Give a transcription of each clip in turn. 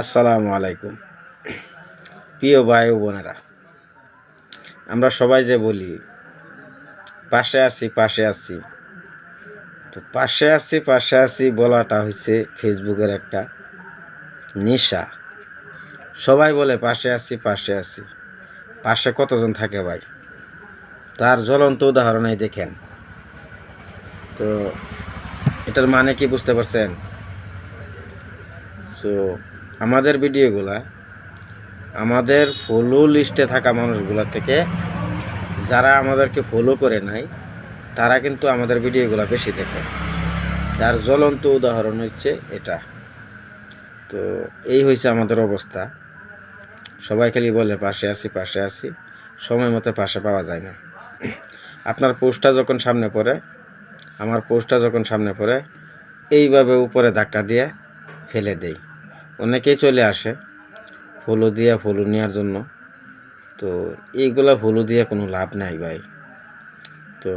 আসসালামু আলাইকুম। প্রিয় ভাই ও বোনেরা, আমরা সবাই যে বলি, পাশে আছি পাশে আছি। তো পাশে আছি পাশে আছি বলাটা হচ্ছে ফেসবুকের একটা নেশা। সবাই বলে পাশে আছি পাশে আছি। পাশে কতজন থাকে ভাই? তার জ্বলন্ত উদাহরণই দেখেন। তো এটার মানে কি বুঝতে পারছেন? তো আমাদের ভিডিওগুলা, আমাদের ফলো লিস্টে থাকা মানুষগুলা থেকে যারা আমাদেরকে ফলো করে নাই, তারা কিন্তু আমাদের ভিডিওগুলো বেশি দেখে। তার জ্বলন্ত উদাহরণ হচ্ছে এটা। তো, এই হয়েছে আমাদের অবস্থা। সবাই খালি বলে, পাশে আছি পাশে আছি। সময় মতো পাশে পাওয়া যায় না। আপনার পোস্টটা যখন সামনে পড়ে, আমার পোস্টটা যখন সামনে পড়ে, এইভাবে উপরে ধাক্কা দিয়ে ফেলে দেই। অনেকেই চলে আসে ফলো দিয়া ফলো নেওয়ার জন্য। তো এইগুলা ফলো দিয়ে কোনো লাভ নাই ভাই। তো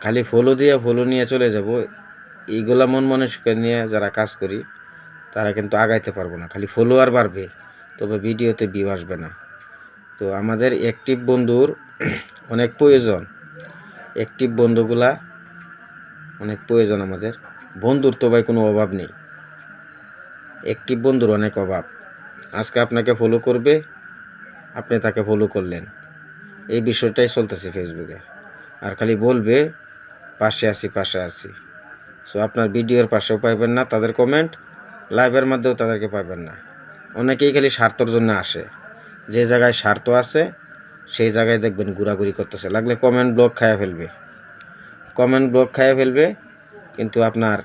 খালি ফলো দিয়ে ফলো নিয়ে চলে যাব। এইগুলা মন মানুষকে নিয়ে যারা কাজ করি, তারা কিন্তু আগাইতে পারব না। খালি ফলোয়ার বাড়বে, তবে ভিডিওতে ভিউ আসবে না। তো আমাদের অ্যাক্টিভ বন্ধুর অনেক প্রয়োজন। অ্যাক্টিভ বন্ধুগুলা অনেক প্রয়োজন আমাদের। বন্ধুর তো ভাই কোনো অভাব নেই। অ্যাক্টিভ বন্ধুর অনেক অভাব। আজকে আপনাকে ফলো করবে, আপনি তাকে ফলো করলেন। এই বিষয়টাই চলতেছে ফেসবুকে আর খালি বলবে, পাশে আসি পাশে আছি। সো আপনার ভিডিওর পাশেও পাইবেন না তাদের কমেন্ট লাইভের মধ্যেও তাদেরকে পাবেন না। অনেকেই খালি স্বার্থর জন্য আসে। যে জায়গায় স্বার্থ আছে, সেই জায়গায় দেখবেন ঘোরাঘুরি করতেছে। লাগলে কমেন্ট ব্লক খাইয়া ফেলবে। কমেন্ট ব্লক খাইয়া ফেলবে, কিন্তু আপনার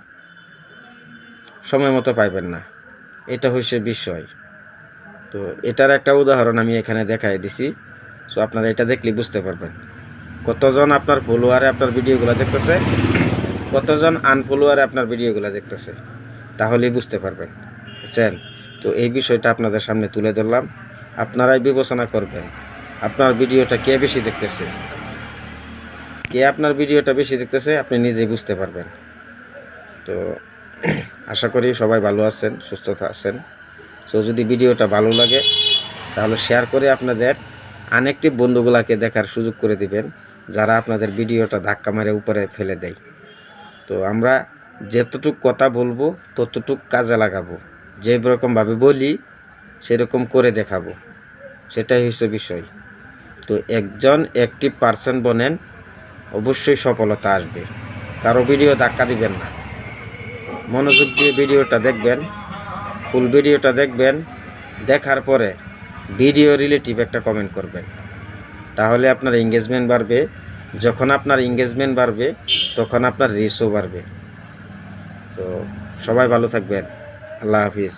সময় মতো পাইবেন না। এটা হচ্ছে বিষয়। তো এটার একটা উদাহরণ আমি এখানে দেখাই দিছি। সো আপনারা এটা দেখলে বুঝতে পারবেন। কতজন আপনার ফলোয়ারে আপনার ভিডিওগুলো দেখতেছে? কতজন আনফলোয়ারে আপনার ভিডিওগুলো দেখতেছে? তাহলেই বুঝতে পারবেন। বুঝছেন? তো এই বিষয়টা আপনাদের সামনে তুলে ধরলাম। আপনারাই বিবেচনা করবেন, আপনার ভিডিওটা কে বেশি দেখতেছে? কে আপনার ভিডিওটা বেশি দেখতেছে? আপনি নিজেই বুঝতে পারবেন। তো আশা করি সবাই ভালো আছেন সুস্থতা আছেন। সো যদি ভিডিওটা ভালো লাগে, তাহলে শেয়ার করে আপনাদের আনেকটি বন্ধুগুলাকে দেখার সুযোগ করে দিবেন, যারা আপনাদের ভিডিওটা ধাক্কা মারে উপরে ফেলে দেয়। তো আমরা যতটুক কথা বলব, ততটুক কাজে লাগাবো। যে রকমভাবে বলি, সেরকম করে দেখাবো। সেটাই হচ্ছে বিষয়। তো একজন একটি পার্সন বনেন, অবশ্যই সফলতা আসবে। কারও ভিডিও ধাক্কা দিবেন না। মনোযোগ দিয়ে ভিডিওটা দেখবেন, ফুল ভিডিওটা দেখবেন, দেখার পরে ভিডিও রিলেটিভ একটা কমেন্ট করবেন। তাহলে আপনার এঙ্গেজমেন্ট বাড়বে, যখন আপনার এঙ্গেজমেন্ট বাড়বে, তখন আপনার রিসও বাড়বে। তো সবাই ভালো থাকবেন। আল্লাহ হাফিজ।